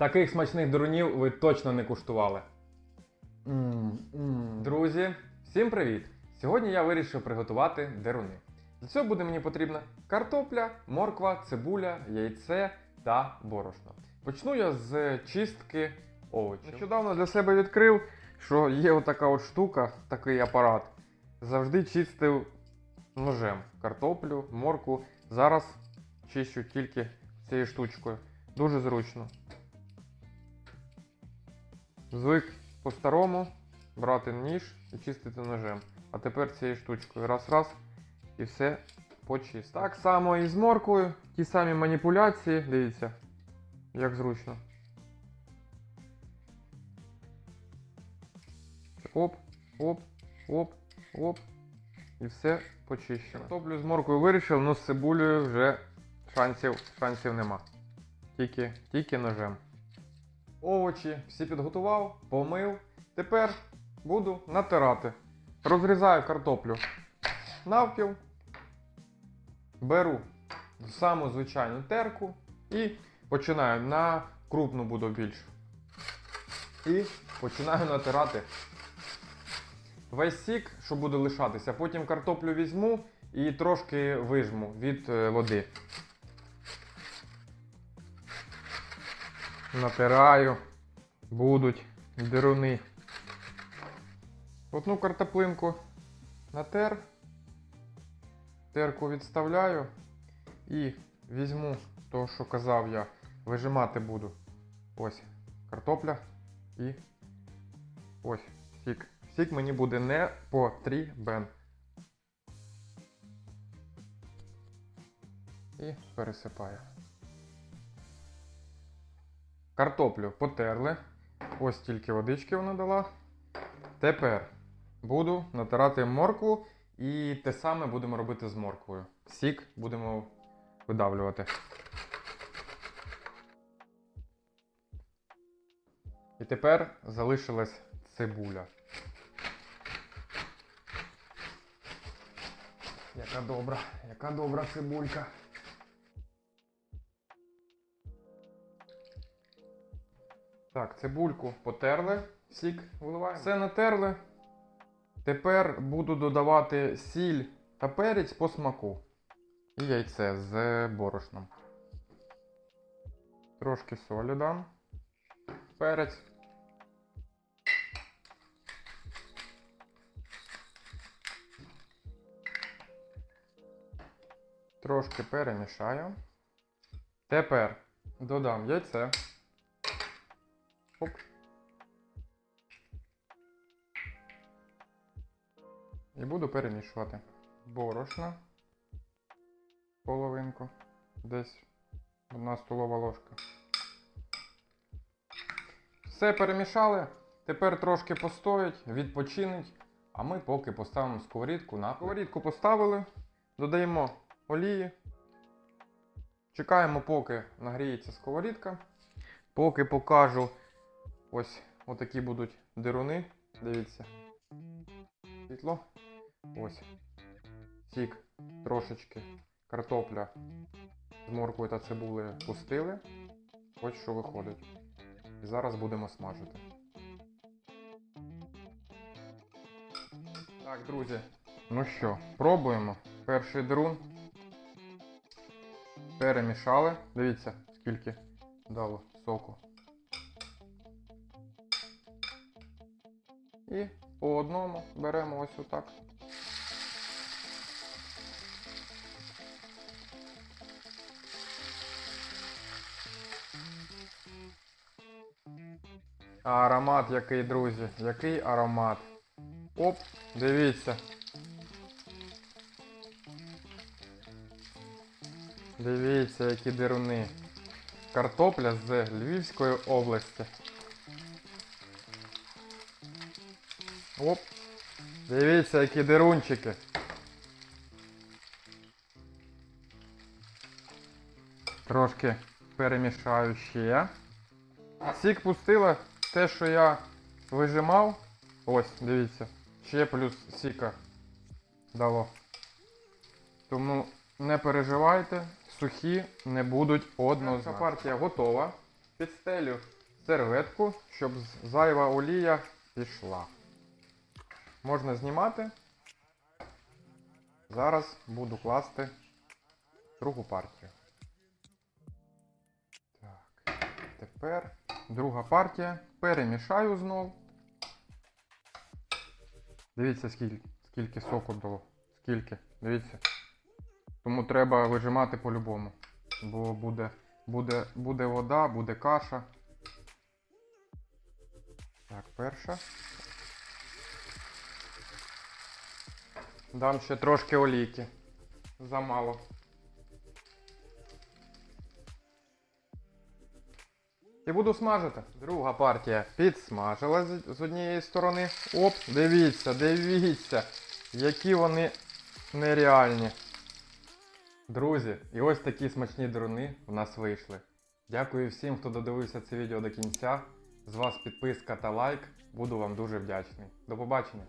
Таких смачних дурунів ви точно не куштували. Друзі, всім привіт! Сьогодні я вирішив приготувати деруни. Для цього буде мені потрібна картопля, морква, цибуля, яйце та борошно. Почну я з чистки овочів. Нещодавно для себе відкрив, що є отака от штука, такий апарат. Завжди чистив ножем картоплю, моркву. Зараз чищу тільки цією штучкою. Дуже зручно. Звик по-старому брати ніж і чистити ножем. А тепер цією штучкою. Раз-раз і все почисти. Так само і з морквою. Ті самі маніпуляції. Дивіться, як зручно. Оп, оп, оп, оп. І все почищено. Картоплю з морквою вирішив, але з цибулею вже шансів, шансів нема. Тільки, тільки ножем. Овочі всі підготував, помив. Тепер буду натирати. Розрізаю картоплю навпіл. Беру саму звичайну терку і починаю на крупну буду більш. І починаю натирати весь сік, що буде лишатися. Потім картоплю візьму і трошки вижму від е, води. Натираю, будуть деруни. Одну картоплинку натер, терку відставляю і візьму то, що казав я, вижимати буду. Ось картопля і ось сік. Сік мені буде не потрібен. І пересипаю. Картоплю потерли. Ось тільки водички вона дала. Тепер буду натирати моркву і те саме будемо робити з морквою. Сік будемо видавлювати. І тепер залишилась цибуля. Яка добра, яка добра цибулька. Так, цибульку потерли, сік виливаємо. Все натерли. Тепер буду додавати сіль та перець по смаку. І яйце з борошном. Трошки солі дам. Перець. Трошки перемішаю. Тепер додам яйце. Оп. І буду перемішувати. Борошна. Половинку. Десь одна столова ложка. Все перемішали. Тепер трошки постоять, відпочинуть. А ми поки поставимо сковорідку на сковорідку поставили. Додаємо олії. Чекаємо, поки нагріється сковорідка. Поки покажу ось отакі будуть дируни. Дивіться. Світло. Ось. Сік трошечки. Картопля з морквою та цибулею пустили. Ось що виходить. І зараз будемо смажити. Так, друзі. Ну що, пробуємо. Перший дерун. Перемішали. Дивіться, скільки дало соку. І по одному беремо ось отак. А Аромат який, друзі, який аромат. Оп, дивіться. Дивіться, які дируни. Картопля з Львівської області. Оп. Дивіться, які дирунчики. Трошки перемішаю ще. Сік пустила те, що я вижимав. Ось, дивіться. Ще плюс сіка дало. Тому не переживайте, сухі не будуть однозначно. Партія готова. підстелю серветку, щоб зайва олія пішла. Можна знімати. Зараз буду класти другу партію. Так, тепер друга партія. Перемішаю знов. Дивіться, скільки, скільки соку дало. Скільки. Дивіться. Тому треба вижимати по-любому. Бо буде, буде, буде вода, буде каша. Так, перша. Дам ще трошки олійки. Замало. І буду смажити. Друга партія підсмажилась з- однієї сторони. Оп, дивіться, дивіться, які вони нереальні. Друзі, і ось такі смачні дрони у нас вийшли. Дякую всім, хто додивився це відео до кінця. З вас підписка та лайк. Буду вам дуже вдячний. До побачення!